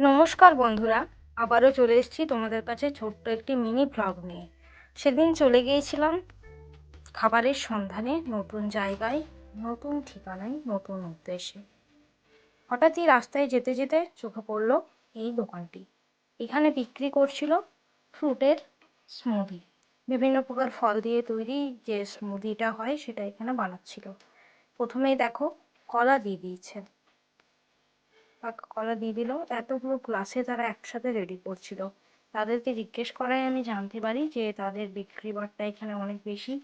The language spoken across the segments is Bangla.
নমস্কার বন্ধুরা, আবারও চলে এসেছি তোমাদের কাছে ছোট্ট একটি মিনি ভ্লগ নিয়ে। সেদিন চলে গিয়েছিলাম খাবারের সন্ধানে নতুন জায়গায়, নতুন ঠিকানায়, নতুন উদ্দেশ্যে। হঠাৎই রাস্তায় যেতে যেতে চোখে পড়ল এই দোকানটি। এখানে বিক্রি করছিল ফ্রুটের স্মুদি বিভিন্ন প্রকার ফল দিয়ে তৈরি যে স্মুদিটা হয়, সেটা এখানে বানাচ্ছিল। প্রথমেই দেখো, কলা দিয়ে দিয়েছে। পাকা কলা দিয়ে দিল। এতগুলো গ্লাসে তারা একসাথে রেডি করছিল। তাদেরকে জিজ্ঞেস করায় আমি জানতে পারি যে তাদের বিক্রি বাট্টা এখানে অনেক বেশি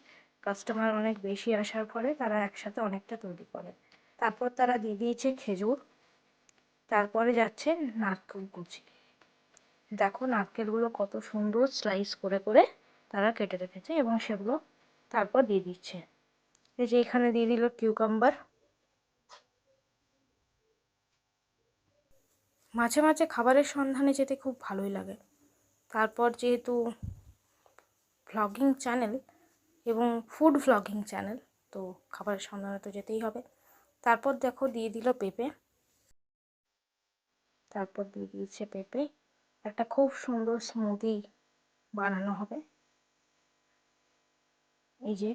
কাস্টমার অনেক বেশি আসার ফলে তারা একসাথে অনেকটা তৈরি করে। তারপর তারা দিয়ে দিয়েছে খেজুর, তারপরে যাচ্ছে নারকেল কুচি। দেখো নারকেলগুলো কত সুন্দর স্লাইস করে করে তারা কেটে রেখেছে এবং সেগুলো তারপর দিয়ে দিচ্ছে। এই যে এখানে দিয়ে দিল কিউকাম্বার মাঝে মাঝে খাবারের সন্ধানে যেতে খুব ভালোই লাগে। তারপর যেহেতু ভ্লগিং চ্যানেল এবং ফুড ভ্লগিং চ্যানেল তো খাবারের সন্ধানে তো যেতেই হবে। তারপর দেখো দিয়ে দিল পেঁপে। তারপর দিয়ে দিয়েছে পেঁপে। একটা খুব সুন্দর স্মুদি বানানো হবে। এই যে,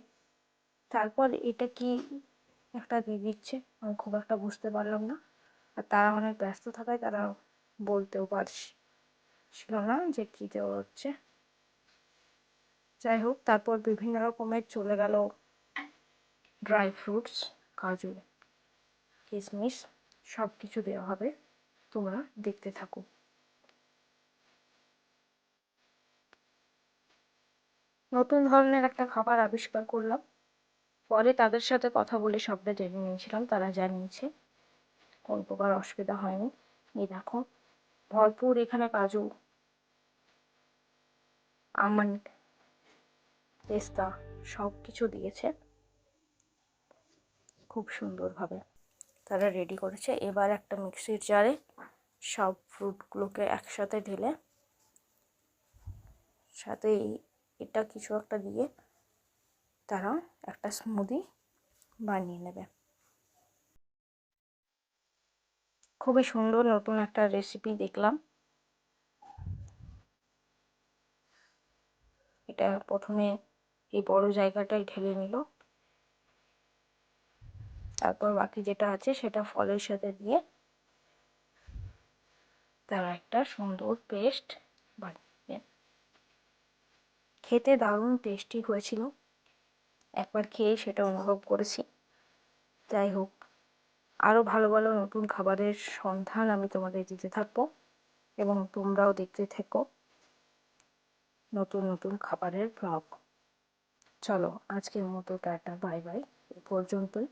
তারপর এটা কি একটা দিয়ে দিচ্ছে? আমি খুব একটা বুঝতে পারলাম না। আর তারা অনেক ব্যস্ত থাকায় তারা বলতেও পারছিল না যে কী দেওয়া হচ্ছে। যাই হোক, তারপর বিভিন্ন রকমের চলে গেল ড্রাই ফ্রুটস কাজু, কিশমিশ সব কিছু দেওয়া হবে। তোমরা দেখতে থাকো। নতুন ধরনের একটা খাবার আবিষ্কার করলাম। পরে তাদের সাথে কথা বলে সবটা জেনে নিয়েছিলাম, তারা জানিয়েছে। কোনো প্রকার অসুবিধা হয়নি। এই দেখো, ভরপুর এখানে কাজু, আমন্ড, পেস্তা সব কিছু দিয়েছে। খুব সুন্দরভাবে তারা রেডি করেছে। এবার একটা মিক্সির জারে সব ফ্রুটগুলোকে একসাথে ঢেলে সাথে এটা কিছু একটা দিয়ে তারা একটা স্মুদি বানিয়ে নেবে। খুবই সুন্দর নতুন একটা রেসিপি দেখলাম। এটা প্রথমে এই বড় জায়গাটাই ঢেলে নিল। তারপর বাকি যেটা আছে সেটা ফলের সাথে দিয়ে তার একটা সুন্দর পেস্ট বানিয়ে খেতে দারুণ টেস্টি হয়েছিল। একবার খেয়ে সেটা অনুভব করেছি। যাই হোক আরও ভালো ভালো নতুন খাবারের সন্ধান আমি তোমাদের দিতে থাকব এবং তোমরাও দেখতে থেকো নতুন নতুন খাবারের ব্লগ চলো, আজকের মতো টাটা বাই বাই এ পর্যন্তই।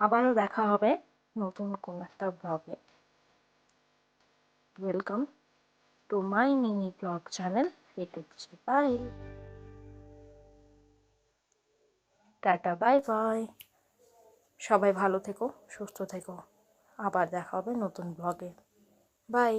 আবারও দেখা হবে নতুন কোন একটা ব্লগে welcome to my mini vlog channel এটুকু বাই টাটা বাই বাই সবাই ভালো থেকো সুস্থ থেকো। আবার দেখা হবে নতুন ব্লগে বাই